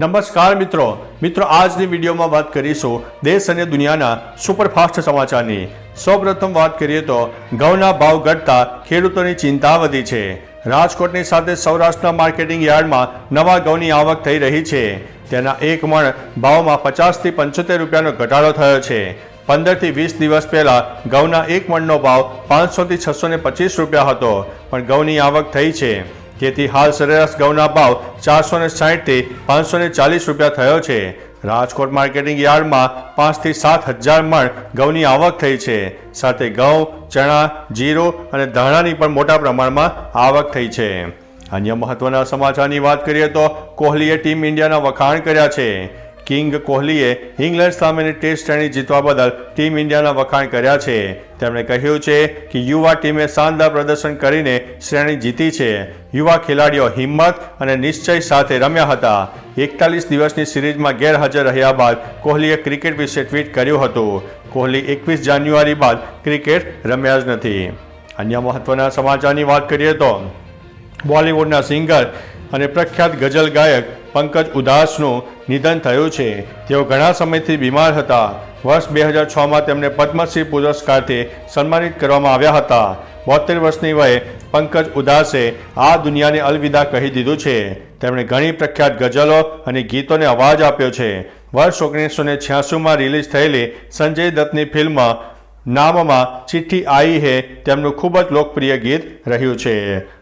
નમસ્કાર મિત્રો. મિત્રો, આજની વિડીયોમાં વાત કરીશું દેશ અને દુનિયાના સુપરફાસ્ટ સમાચારની. સૌપ્રથમ વાત કરીએ તો ઘઉંના ભાવ ઘટતા ખેડૂતોની ચિંતા વધી છે. રાજકોટની સાથે સૌરાષ્ટ્રના માર્કેટિંગ યાર્ડમાં નવા ઘઉંની આવક થઈ રહી છે. તેના એક મણ ભાવમાં પચાસથી પંચોતેર રૂપિયાનો ઘટાડો થયો છે. પંદરથી વીસ દિવસ પહેલાં ઘઉંના એક મણનો ભાવ પાંચસોથી છસો પચીસ રૂપિયા હતો, પણ ઘઉંની આવક થઈ છે. જેથી હાલ સરેરાશ ઘઉંના ભાવ ચારસો ને સાહીઠથી પાંચસો ને ચાલીસ રૂપિયા થયો છે. રાજકોટ માર્કેટિંગ યાર્ડમાં પાંચથી સાત હજાર મણ ઘઉંની આવક થઈ છે. સાથે ઘઉં, ચણા, જીરું અને ધાણાની પણ મોટા પ્રમાણમાં આવક થઈ છે. અન્ય મહત્વના સમાચારની વાત કરીએ તો કોહલીએ ટીમ ઇન્ડિયાના વખાણ કર્યા છે. કિંગ કોહલીએ ઇંગ્લેન્ડ સામેની ટેસ્ટ શ્રેણી જીતવા બદલ ટીમ ઇન્ડિયાના વખાણ કર્યા છે. તેમણે કહ્યું છે કે યુવા ટીમે શાનદાર પ્રદર્શન કરીને શ્રેણી જીતી છે. યુવા ખેલાડીઓ હિંમત અને નિશ્ચય સાથે રમ્યા હતા. એકતાલીસ દિવસની સિરીઝમાં ગેરહાજર રહ્યા બાદ કોહલીએ ક્રિકેટ વિશે ટ્વીટ કર્યું હતું. કોહલી એકવીસ જાન્યુઆરી બાદ ક્રિકેટ રમ્યા જ નથી. અન્ય મહત્વના સમાચારની વાત કરીએ તો બોલિવૂડના સિંગર અને પ્રખ્યાત ગઝલ ગાયક પંકજ ઉદાસનું નિધન થયું છે. તેઓ ઘણા સમયથી બીમાર હતા. વર્ષ બે હજાર છમાં તેમને પદ્મશ્રી પુરસ્કારથી સન્માનિત કરવામાં આવ્યા હતા. બોતેર વર્ષની વયે પંકજ ઉદાસે આ દુનિયાને અલવિદા કહી દીધું છે. તેમણે ઘણી પ્રખ્યાત ગઝલો અને ગીતોને અવાજ આપ્યો છે. વર્ષ ઓગણીસો ને છ્યાસીમાં રિલીઝ થયેલી સંજય દત્તની ફિલ્મ નામમાં ચિઠ્ઠી આઈ હે તેમનું ખૂબ જ લોકપ્રિય ગીત રહ્યું છે.